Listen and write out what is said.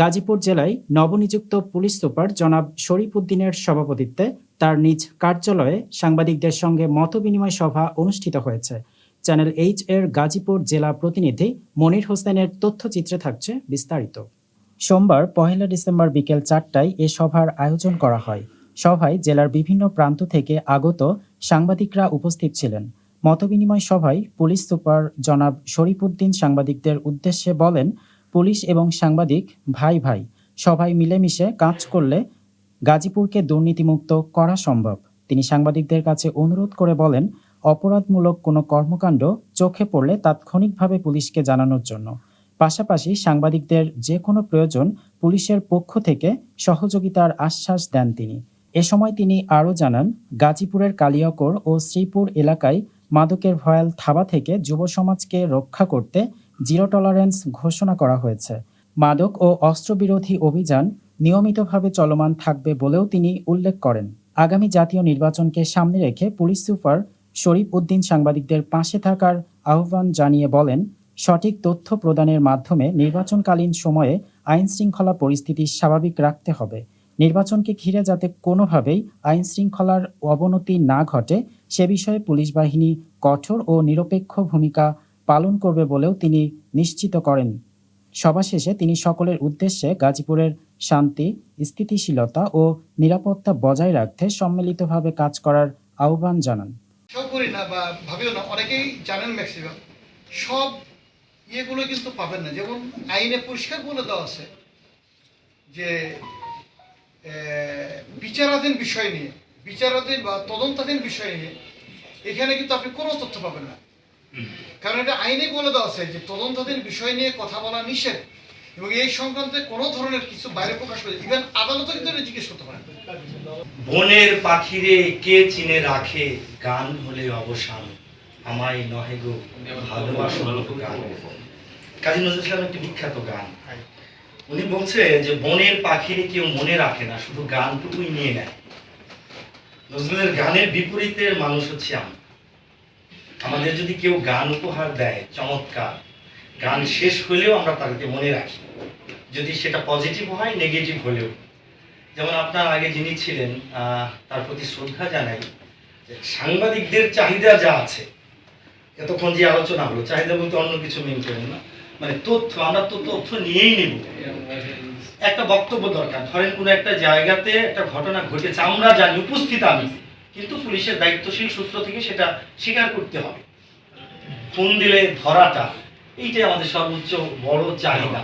গাজীপুর জেলায় নবনিযুক্ত police super জনাব শরীফ উদ্দিনের সভাপতিত্বে তার নিজ কার্যালয়ে সাংবাদিকদের সঙ্গে মতবিনিময় সভা অনুষ্ঠিত হয়েছে। চ্যানেল এইচ এর গাজীপুর জেলা প্রতিনিধি মনির হোসেনের তথ্যচিত্রে থাকছে বিস্তারিত। সোমবার, পহেলা ডিসেম্বর বিকেল চারটায় এ সভার আয়োজন করা হয়। সভায় জেলার বিভিন্ন প্রান্ত থেকে আগত সাংবাদিকরা উপস্থিত ছিলেন। মতবিনিময় সভায় পুলিশ সুপার জনাব শরীফুদ্দিন সাংবাদিকদের উদ্দেশ্যে বলেন পুলিশ এবং সাংবাদিক, ভাই ভাই, সবাই মিলেমিশে কাজ করলে গাজীপুরকে দুর্নীতিমুক্ত করা সম্ভব। তিনি সাংবাদিকদের কাছে অনুরোধ করে বলেন, অপরাধমূলক কোনো কর্মকাণ্ড চোখে পড়লে তাৎক্ষণিকভাবে পুলিশকে জানানোর জন্য। পাশাপাশি সাংবাদিকদের যে কোনো প্রয়োজন পুলিশের পক্ষ থেকে সহযোগিতার আশ্বাস দেন তিনি। এ সময় তিনি আরও জানান, গাজীপুরের কালিয়াকোর ও শ্রীপুর এলাকায় মাদকের ভয়াল থাবা থেকে যুব সমাজকে রক্ষা করতে জিরো টলারেন্স ঘোষণা করা হয়েছে। মাদক ও অস্ত্রবিরোধী অভিযান নিয়মিতভাবে চলমান থাকবে বলেও তিনি উল্লেখ করেন। আগামী জাতীয় নির্বাচনকে সামনে রেখে পুলিশ সুপার শরীফ উদ্দিন সাংবাদিকদের পাশে থাকার আহ্বান জানিয়ে বলেন, সঠিক তথ্য প্রদানের মাধ্যমে নির্বাচনকালীন সময়ে আইন শৃঙ্খলা পরিস্থিতি স্বাভাবিক রাখতে হবে। নির্বাচনকে ঘিরে যাতে কোনোভাবেই আইন শৃঙ্খলার অবনতি না ঘটে, সে বিষয়ে পুলিশ বাহিনী কঠোর ও নিরপেক্ষ ভূমিকা পালন করবে বলেও তিনি নিশ্চিত করেন। সভা শেষে তিনি সকলের উদ্দেশ্যে গাজীপুরের শান্তি, স্থিতিশীলতা ও নিরাপত্তা বজায় রাখতে সম্মিলিতভাবে কাজ করার আহ্বান জানান। করি না বা ভাবিও না, অনেকেই জানেন ম্যাক্সিমাম। সব ইয়েগুলো কিন্তু পাবেন না। যেমন আইনে পরিষ্কার বলে দেওয়া আছে যে বিচারাধীন বিষয় নিয়ে, বিচারাধীন বা তদন্তাধীন বিষয় নিয়ে এখানে কিন্তু আপনি কোনো তথ্য পাবেন না। কারণ এটা আইনে বলে দেওয়া আছে যে তদন্তাধীন বিষয় নিয়ে কথা বলা নিষেধ এবং এই সংক্রান্তে কোনো ধরনের কিছু বাইরে প্রকাশ করে ইভেন আদালতও কিন্তু এটা জিজ্ঞেস করতে পারেন বনের পাখিরে কে চিনে রাখে? গান হলে অবসান। আমায় নহে গো ভালোবাসো গান। কাজী নজরুল ইসলাম একটি বিখ্যাত গান। উনি বলছে যে বনের পাখিরে কেউ মনে রাখে না শুধু গানটুকুই নিয়ে নেয়। নজরুলের গানের বিপরীতের মানুষ হচ্ছে আমি। আমাদের যদি কেউ গান উপহার দেয়, চমৎকার। গান শেষ হলেও আমরা তাকে মনে রাখি। যদি সেটা পজিটিভ হয় নেগেটিভ হলেও। যেমন আপনার আগে যিনি ছিলেন তার প্রতি শ্রদ্ধা জানাই সাংবাদিকদের চাহিদা যা আছে, এতক্ষণ যে আলোচনা হলো, চাহিদা বলতে অন্য কিছু মেন করেন না। মানে তথ্য, আমরা তো তথ্য নিয়েই নেব। একটা বক্তব্য দরকার। ধরেন কোনো একটা জায়গাতে একটা ঘটনা ঘটেছে, আমরা জানি, উপস্থিত আমি। কিন্তু পুলিশের দায়িত্বশীল সূত্র থেকে সেটা স্বীকার করতে হবে। ফোন দিলে ধরাটা, এইটাই আমাদের সর্বোচ্চ বড় চাহিদা।